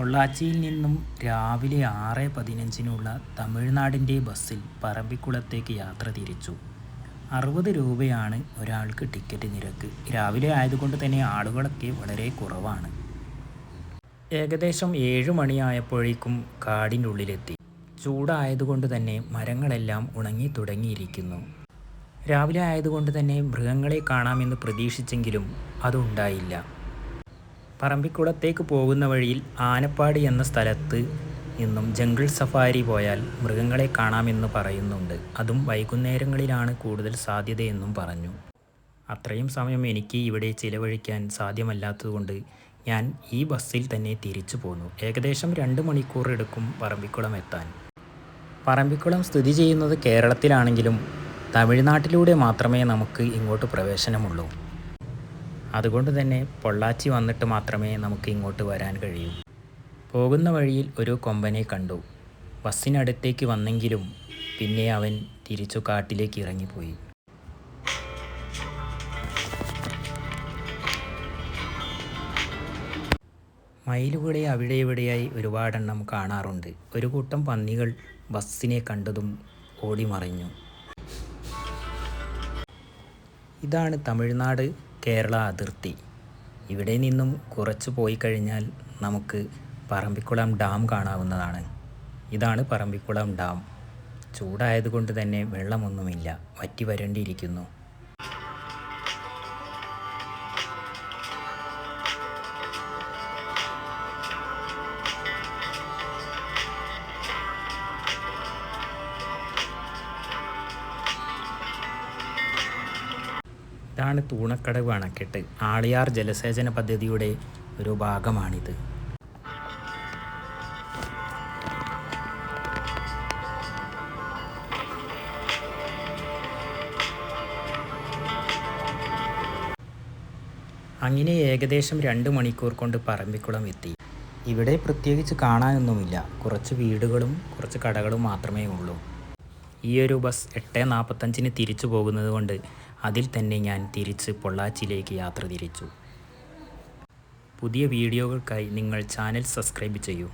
പൊള്ളാച്ചിയിൽ നിന്നും രാവിലെ ആറ് പതിനഞ്ചിനുള്ള തമിഴ്നാടിന്റെ ബസ്സിൽ പറമ്പിക്കുളത്തേക്ക് യാത്ര തിരിച്ചു. അറുപത് രൂപയാണ് ഒരാൾക്ക് ടിക്കറ്റ് നിരക്ക്. രാവിലെ ആയതുകൊണ്ട് തന്നെ ആളുകളൊക്കെ വളരെ കുറവാണ്. ഏകദേശം ഏഴ് മണിയായപ്പോഴേക്കും കാടിന്റെ ഉള്ളിലെത്തി. ചൂടായതുകൊണ്ട് തന്നെ മരങ്ങളെല്ലാം ഉണങ്ങി തുടങ്ങിയിരിക്കുന്നു. രാവിലെ ആയതുകൊണ്ട് തന്നെ മൃഗങ്ങളെ കാണാമെന്ന് പ്രതീക്ഷിച്ചെങ്കിലും അതുണ്ടായില്ല. പറമ്പിക്കുളത്തേക്ക് പോകുന്ന വഴിയിൽ ആനപ്പാടി എന്ന സ്ഥലത്ത് നിന്നും ജംഗിൾ സഫാരി പോയാൽ മൃഗങ്ങളെ കാണാമെന്ന് പറയുന്നുണ്ട്. അതും വൈകുന്നേരങ്ങളിലാണ് കൂടുതൽ സാധ്യതയെന്നും പറഞ്ഞു. അത്രയും സമയം എനിക്ക് ഇവിടെ ചിലവഴിക്കാൻ സാധ്യമല്ലാത്തതുകൊണ്ട് ഞാൻ ഈ ബസ്സിൽ തന്നെ തിരിച്ചു പോന്നു. ഏകദേശം രണ്ട് മണിക്കൂർ എടുക്കും പറമ്പിക്കുളം എത്താൻ. പറമ്പിക്കുളം സ്ഥിതി ചെയ്യുന്നത് കേരളത്തിലാണെങ്കിലും തമിഴ്നാട്ടിലൂടെ മാത്രമേ നമുക്ക് ഇങ്ങോട്ട് പ്രവേശനമുള്ളൂ. അതുകൊണ്ട് തന്നെ പൊള്ളാച്ചി വന്നിട്ട് മാത്രമേ നമുക്ക് ഇങ്ങോട്ട് വരാൻ കഴിയൂ. പോകുന്ന വഴിയിൽ ഒരു കൊമ്പനെ കണ്ടു. ബസ്സിനടുത്തേക്ക് വന്നെങ്കിലും പിന്നെ അവൻ തിരിച്ചു കാട്ടിലേക്ക് ഇറങ്ങിപ്പോയി. മയിലുകളെ അവിടെ ഇവിടെയായി ഒരുപാടെണ്ണം കാണാറുണ്ട്. ഒരു കൂട്ടം പന്നികൾ ബസ്സിനെ കണ്ടതും ഓടിമറിഞ്ഞു. ഇതാണ് തമിഴ്നാട് കേരള അതിർത്തി. ഇവിടെ നിന്നും കുറച്ച് പോയി കഴിഞ്ഞാൽ നമുക്ക് പറമ്പിക്കുളം ഡാം കാണാവുന്നതാണ്. ഇതാണ് പറമ്പിക്കുളം ഡാം. ചൂടായതുകൊണ്ട് തന്നെ വെള്ളമൊന്നുമില്ല. വറ്റി വരണ്ടിയിരിക്കുന്നു. ഇതാണ് തൂണക്കടവ് അണക്കെട്ട്. ആളിയാർ ജലസേചന പദ്ധതിയുടെ ഒരു ഭാഗമാണിത്. അങ്ങനെ ഏകദേശം രണ്ട് മണിക്കൂർ കൊണ്ട് പറമ്പിക്കുളം എത്തി. ഇവിടെ പ്രത്യേകിച്ച് കാണാനൊന്നുമില്ല. കുറച്ച് വീടുകളും കുറച്ച് കടകളും മാത്രമേ ഉള്ളൂ. ഈ ഒരു ബസ് എട്ട് നാൽപ്പത്തഞ്ചിന് തിരിച്ചു പോകുന്നത് കൊണ്ട് അതിൽ തന്നെ ഞാൻ തിരിച്ച് പൊള്ളാച്ചിയിലേക്ക് യാത്ര തിരിച്ചു. പുതിയ വീഡിയോകൾക്കായി നിങ്ങൾ ചാനൽ സബ്സ്ക്രൈബ് ചെയ്യൂ.